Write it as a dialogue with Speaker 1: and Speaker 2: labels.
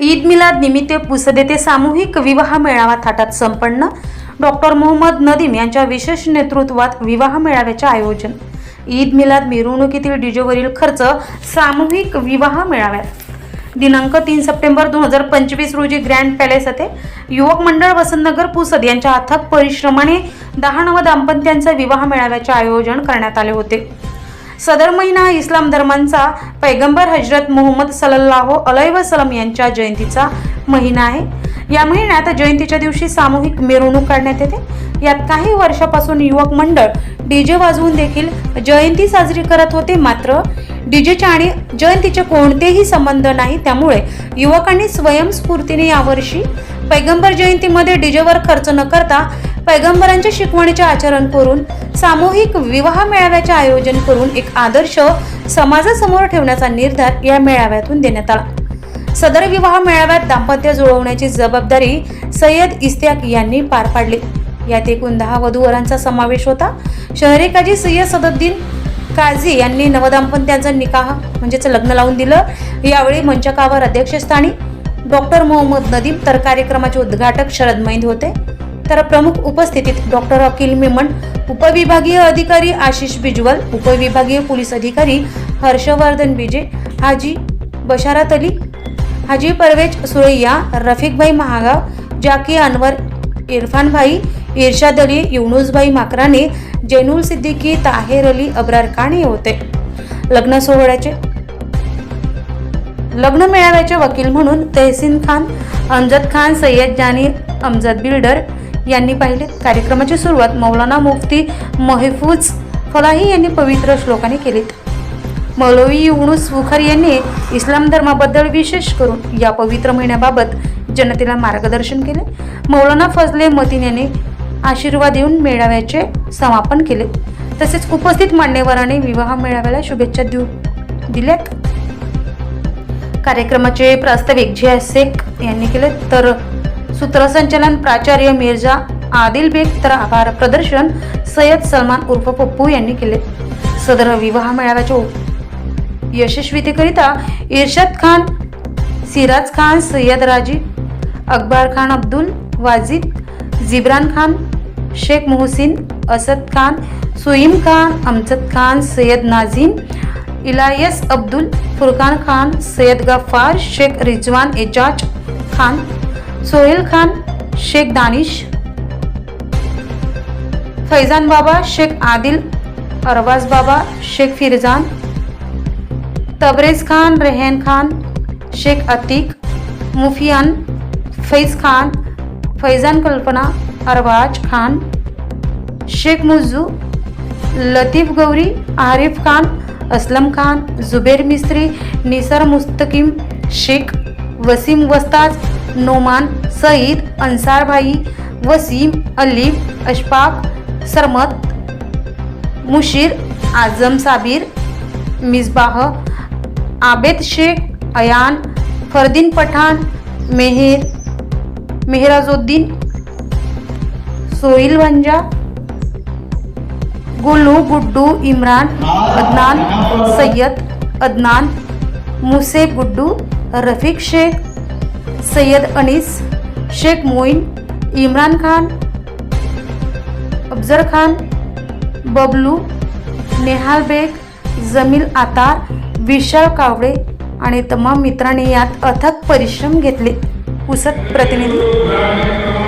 Speaker 1: ईद मिलाद निमित्त पुसद येथे सामूहिक विवाह मेळावा थाटात संपन्न. डॉक्टर मोहम्मद नदीम यांच्या विशेष नेतृत्वात विवाह मेळाव्याचे आयोजन. ईद मिलाद मिरवणुकीतील डीजेवरील खर्च सामूहिक विवाह मेळाव्यात. दिनांक तीन सप्टेंबर दोन हजार पंचवीस रोजी ग्रँड पॅलेस येथे युवक मंडळ वसंतनगर पुसद यांच्या अथक परिश्रमाने दहा नव दाम्पत्यांचा विवाह मेळाव्याचे आयोजन करण्यात आले होते. सदर महिना इस्लाम धर्मांचा पैगंबर हजरत मोहम्मद सल्लाहो अलैहि वसलम यांच्या जयंतीचा महिना आहे. या महिन्यात जयंतीच्या दिवशी सामूहिक मिरवणूक काढण्यात येते. यात काही वर्षापासून युवक मंडळ डीजे वाजवून देखील जयंती साजरी करत होते. मात्र डीजेच्या आणि जयंतीचे कोणतेही संबंध नाही. त्यामुळे युवकांनी स्वयंस्फूर्तीने यावर्षी पैगंबर जयंतीमध्ये डीजेवर खर्च न करता पैगंबरांच्या शिकवणीचे आचरण करून सामूहिक विवाह मेळाव्याचे आयोजन करून एक आदर्श समाजासमोर ठेवण्याचा निर्धार या मेळाव्यातून देण्यात आला. सदर विवाह मेळाव्यात दाम्पत्य जुळवण्याची जबाबदारी सय्यद इस्त्याक यांनी पार पाडली. यात एकूण दहा वधूवरांचा समावेश होता. शहरेकाजी सय्यद सदुद्दीन काझी यांनी नवदाम्पत्यांचा निकाह म्हणजेच लग्न लावून दिलं. यावेळी मंचकावर अध्यक्षस्थानी डॉक्टर मोहम्मद नदीम तर कार्यक्रमाचे उद्घाटक शरद मैंद होते. तर प्रमुख उपस्थितीत डॉक्टर अकिल मेमन उपविभागीय अधिकारी आशिष बिजवल उपविभागीय पोलीस अधिकारी हर्षवर्धन बिजे हाजी बशारत अली हाजी परवेज सुरैया रफिकभाई महागाव जाकी अनवर इरफानभाई इर्शाद अली युनुसबाई माकराने जैनुल सिद्दीकी ताहेर अली अब्रार खान हे होते. लग्न सोहळ्याचे लग्न मेळाव्याचे वकील म्हणून तहसीन खान अमजद खान सय्यद जानी अमजद बिल्डर यांनी पाहिले कार्यक्रमाची सुरुवात मौलाना मुफ्ती महफूज फलाही यांनी पवित्र श्लोकाने केली. मौलवी युनुस बुखारी यांनी इस्लाम धर्माबद्दल विशेष करून या पवित्र महिन्याबाबत जनतेला मार्गदर्शन केले. मौलाना फजले मतीन यांनी आशीर्वाद देऊन मेळाव्याचे समापन केले. तसेच उपस्थित मान्यवरांनी विवाह मेळाव्याला शुभेच्छा देऊ दिल्यात. कार्यक्रमाचे प्रास्ताविक झिया शेख यांनी केले तर सूत्रसंचालन प्राचार्य मिर्झा आदिल बेग तर आभार प्रदर्शन सय्यद सलमान उर्फ पप्पू यांनी केले. सदर विवाह मेळाव्याच्या यशस्वीतेकरिता इर्शाद खान सिराज खान सय्यद राजी अकबर खान अब्दुल वाजिद जिब्रान खान शेख मोहसिन असद खान सुईम खान अमजद खान सय्यद नाझीम इलायस अब्दुल फुरकान खान सय्यद गफ्फार शेख रिजवान एजाज खान सोहेल खान शेख दानिश फैजान बाबा शेख आदिल अरवाज बाबा शेख फिरजान तबरेज खान रेहन खान शेख अतीक मुफियान फैज खान फैजान कल्पना अरबाज खान शेख मुज्जू लतीफ गौरी आरिफ खान असलम खान जुबेर मिस्त्री निसार मुस्तकीम शेख वसीम वस्ताज नोमान सईद अन्सारभाई वसीम अलीफ अशफाक सरमत मुशीर आझम साबीर मिसबाह आबेद शेख अयान फरदीन पठाण मेहेर मेहराजुद्दीन सोहिल वंजा गुल्लू गुड्डू इम्रान अदनान सय्यद अदनान मुसे गुड्डू रफीक शेख सय्यद अनीस शेख मोईन इम्रान खान अफजर खान बबलू नेहाल बेग जमील आतार विशाल कावडे आणि तमाम मित्रांनी यात अथक परिश्रम घेतले. पुसत प्रतिनिधी.